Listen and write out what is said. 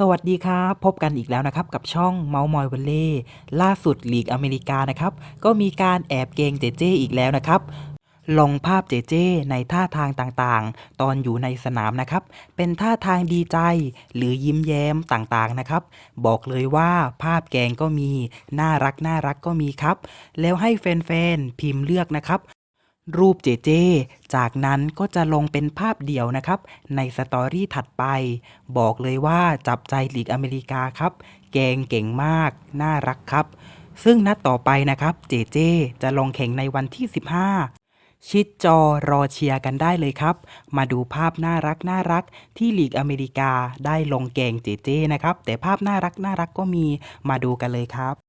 สวัสดีครับพบกันอีกแล้วนะครับ กับช่องเมาส์มอยวอลเล่ล่าสุดลีกอเมริกานะครับ ก็มีการแอบเกงเจเจอีกแล้วนะครับ ลงภาพเจเจในท่าทางต่างๆ ตอนอยู่ในสนามนะครับ เป็นท่าทางดีใจ หรือยิ้มแย้มต่างๆนะครับ บอกเลยว่าภาพแกงก็มี น่ารักน่ารักก็มีครับ แล้วให้แฟนๆพิมพ์เลือกนะครับ รูปเจเจ จากนั้นก็จะลงเป็นภาพเดี่ยวนะครับ ในสตอรี่ถัดไป บอกเลยว่าจับใจลีกอเมริกาครับ แกงเก่งมาก น่ารักครับ ซึ่งนัดต่อไปนะครับเจเจ จะลงแข่งในวันที่ 15ชิดจอรอเชียร์กันได้เลยครับ มาดูภาพน่ารักน่ารักที่ลีกอเมริกาได้ลงแกงเจเจนะครับ แต่ภาพน่ารักน่ารักก็มีมาดูกันเลยครับ